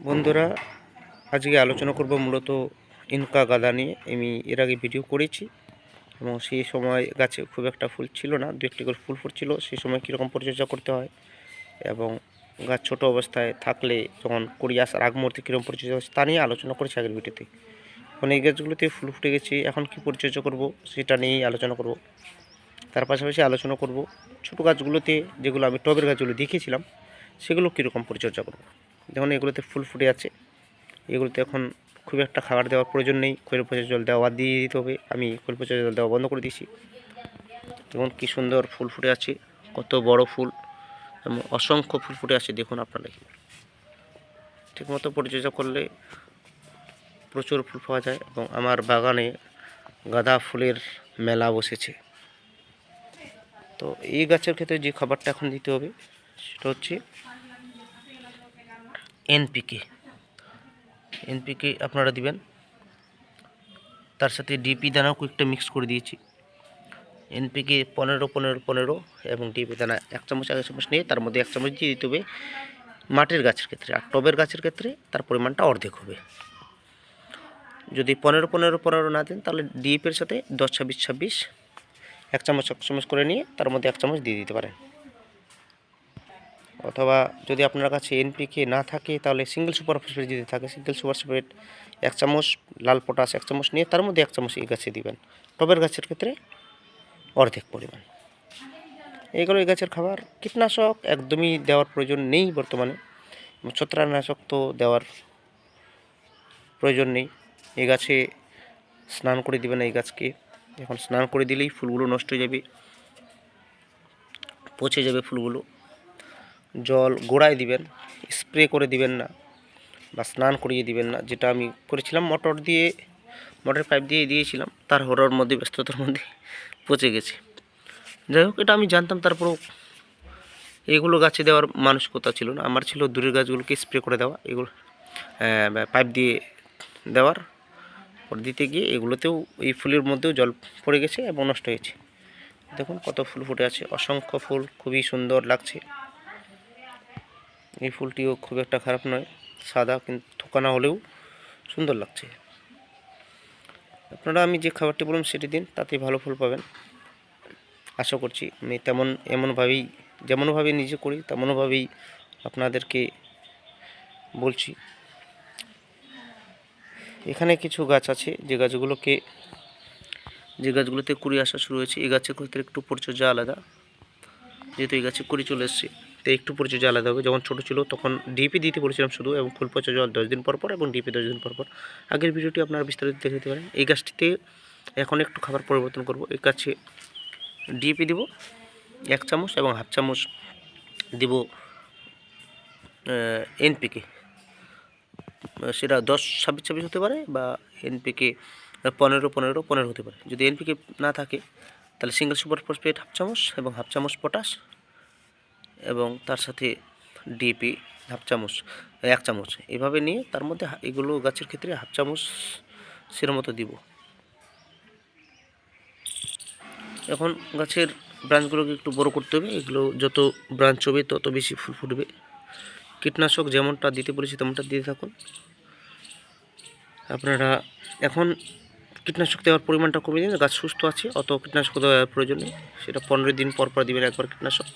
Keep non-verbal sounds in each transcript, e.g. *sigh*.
বন্ধুরা, আজকে আলোচনা করব মূলত ইনকা গাঁদা নিয়ে। আমি এর আগে ভিডিও করেছি এবং সেই সময় গাছে খুব একটা ফুল ছিল না, দু একটি করে ফুল ফুটছিল। সেই সময় কীরকম পরিচর্যা করতে হয় এবং গাছ ছোট অবস্থায় থাকলে যখন কুড়ি আসার আগ মুহূর্তে কীরকম পরিচর্যা হয় তা নিয়ে আলোচনা করেছি আগের ভিডিওতে এখন এই গাছগুলোতে ফুল ফুটে গেছে, এখন কি পরিচর্যা করব সেটা নিয়েই আলোচনা করব। তার পাশাপাশি আলোচনা করব ছোটো গাছগুলোতে যেগুলো আমি টবের গাছগুলো দেখিয়েছিলাম সেগুলো কীরকম পরিচর্যা করব। যেমন এগুলোতে ফুল ফুটে আছে এগুলোতে এখন খুব একটা খাবার দেওয়ার প্রয়োজন নেই। খৈল পচা জল দেওয়া দিয়ে দিতে হবে। আমি খৈল পচা জল দেওয়া বন্ধ করে দিয়েছি। দেখুন কী সুন্দর ফুল ফুটে আছে কত বড় ফুল এবং অসংখ্য ফুল ফুটে আছে দেখুন আপনারা ঠিকমতো পরিচর্যা করলে প্রচুর ফুল পাওয়া যায় এবং আমার বাগানে গাঁদা ফুলের মেলা বসেছে। তো এই গাছের ক্ষেত্রে যে খাবারটা এখন দিতে হবে, সেটা হচ্ছে এনপিকে। এনপিকে আপনারা দিবেন। তার সাথে ডিপি দানাও কয়েকটা মিক্স করে দিয়েছি। এনপিকে পনেরো পনেরো পনেরো এবং ডিপি দানা এক চামচ এক চামচ নিয়ে তার মধ্যে এক চামচ দিয়ে দিতে হবে মাটির গাছের ক্ষেত্রে। আর টবের গাছের ক্ষেত্রে তার পরিমাণটা অর্ধেক হবে। যদি পনেরো পনেরো পনেরো না দেন তাহলে ডিএপির সাথে দশ, ছাব্বিশ ছাব্বিশ, এক চামচ এক চামচ করে নিয়ে তার মধ্যে এক চামচ দিয়ে দিতে পারেন। অথবা যদি আপনার কাছে এনপিকে না থাকে, তাহলে সিঙ্গেল সুপার ফসফেট যদি থাকে সিঙ্গেল সুপার ফসফেট এক চামচ, লাল পটাশ এক চামচ নিয়ে তার মধ্যে এক চামচ এই গাছে দিবেন। টবের গাছের ক্ষেত্রে অর্ধেক পরিমাণ। এইগুলো এই গাছের খাবার। কীটনাশক একদমই দেওয়ার প্রয়োজন নেই বর্তমানে। ছত্রাকনাশক তো দেওয়ার প্রয়োজন নেই। এই গাছে স্নান করে দিবেন এই গাছকে। এখন স্নান করে দিলেই ফুলগুলো নষ্ট হয়ে যাবে, পচে যাবে ফুলগুলো। জল গোড়ায় দিবেন, স্প্রে করে দিবেন না বা স্নান করিয়ে দিবেন না, যেটা আমি করেছিলাম। মোটর দিয়ে মোটর পাইপ দিয়ে দিয়েছিলাম, তার হরর মধ্যে, ব্যস্ততার মধ্যে *laughs* পচে গেছে। যাই হোক, এটা আমি জানতাম, তারপরেও এগুলো গাছে দেওয়ার মানসিকতা ছিল না। আমার ছিল দূরের গাছগুলোকে স্প্রে করে দেওয়া, এগুলো পাইপ দিয়ে দেওয়ার পর দিতে গিয়ে এগুলোতেও, এই ফুলের মধ্যেও জল পড়ে গেছে এবং নষ্ট হয়েছে দেখুন কত ফুল ফুটে আছে, অসংখ্য ফুল, খুবই সুন্দর লাগছে। এই ফুলটিও খুব একটা খারাপ নয়, সাদা কিন্তু থোকানা হলেও সুন্দর লাগছে। আপনারা আমি যে খাবারটি বললাম সেটি দিন তাতে ভালো ফুল পাবেন। আশা করছি আমি তেমন, এমনভাবেই যেমনভাবে নিজে করি, তেমনভাবেই আপনাদেরকে বলছি। এখানে কিছু গাছ আছে, যে গাছগুলোকে, যে গাছগুলোতে কুড়ি আসা শুরু হয়েছে, এই গাছের ক্ষেত্রে একটু পরিচর্যা আলাদা। যেহেতু এই গাছে কুড়ি চলে এসছে তো একটু পরিচর্যা আলাদা হবে। যখন ছোটো ছিল তখন ডিপি দিতে বলেছিলাম শুধু এবং ফুল পচা জল দশ দিন পর পর এবং ডিপি দশ দিন পর পর। আগের ভিডিওটি আপনারা বিস্তারিত দেখে নিতে পারেন। এই গাছটিতে এখন একটু খাবার পরিবর্তন করব। এই গাছে ডিপি দিব, এক চামচ এবং হাফ চামচ দিব এনপিকে সেটা দশ ছাব্বিশ ছাব্বিশ হতে পারে বা এনপিকে পনেরো পনেরো পনেরো হতে পারে। যদি এনপিকে না থাকে, তাহলে সিঙ্গেল সুপার ফসফেট হাফ চামচ এবং হাফ চামচ পটাশ এবং তার সাথে ডিপি হাফ চামচ, এক চামচ, এভাবে নিয়ে তার মধ্যে এগুলো গাছের ক্ষেত্রে হাফ চামচ সের মতো দিব। এখন গাছের ব্রাঞ্চগুলোকে একটু বড় করতে হবে, এগুলো যত ব্রাঞ্চ হবে তত বেশি ফুল ফুটবে। কীটনাশক যেমনটা দিতে বলেছি তেমনটা দিয়ে থাকুন। আপনারা এখন কীটনাশক দেওয়ার পরিমাণটা কমিয়ে দিন, গাছ সুস্থ আছে, অত কীটনাশক দেওয়ার প্রয়োজন নেই, সেটা পনেরো দিন পর পর দিবেন একবার কীটনাশক।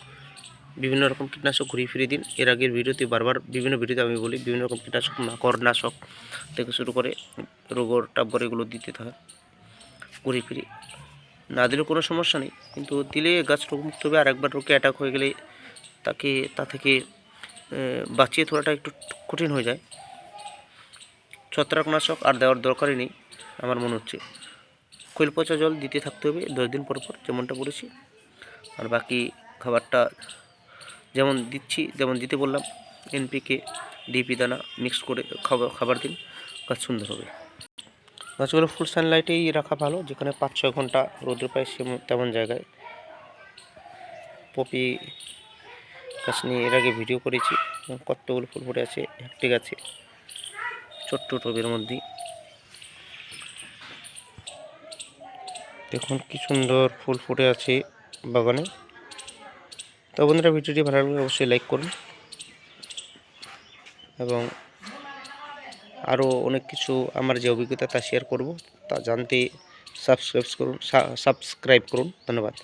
বিভিন্ন রকম কীটনাশক ঘুরিয়ে ফিরিয়ে দিন। এর আগের ভিডিওতে বারবার বিভিন্ন ভিডিওতে আমি বলি, বিভিন্ন রকম কীটনাশক মাকড়নাশক থেকে শুরু করে রোগর টাব্বর এগুলো দিতে হয়, ঘুরিয়ে ফিরিয়ে। না দিলেও কোনো সমস্যা নেই, কিন্তু দিলে গাছ রোগমুক্ত হবে আর একবার রোগে অ্যাটাক হয়ে গেলে তাকে, তা থেকে বাঁচিয়ে তোলাটা একটু কঠিন হয়ে যায়। ছত্রাকনাশক আর দেওয়ার দরকারই নেই, আমার মনে হচ্ছে। খৈল পচা জল দিতে থাকতে হবে দশ দিন পর পর, যেমনটা বলেছি। আর বাকি খাবারটা যেমন দিচ্ছি, যেমন দিতে বললাম, এনপিকে, ডিপি দানা মিক্স করে খাবার খাবার দিন গাছ সুন্দর হবে। গাছগুলো ফুল সানলাইটেই রাখা ভালো, যেখানে পাঁচ ছয় ঘণ্টা রোদ্র পায় সেমন তেমন জায়গায়। পপি গাছ নিয়ে এর আগে ভিডিও করেছি কতগুলো ফুল ফুটে আছে একটি গাছে ছোট্ট টবের মধ্যে। দেখুন কি সুন্দর ফুল ফুটে আছে বাগানে। তো বন্ধুরা ভিডিওটি ভালো লাগলে অবশ্যই লাইক করুন এবং আরও অনেক কিছু আমার যে অভিজ্ঞতা তা শেয়ার করব। তা জানতে সাবস্ক্রাইব করুন সাবস্ক্রাইব করুন। ধন্যবাদ।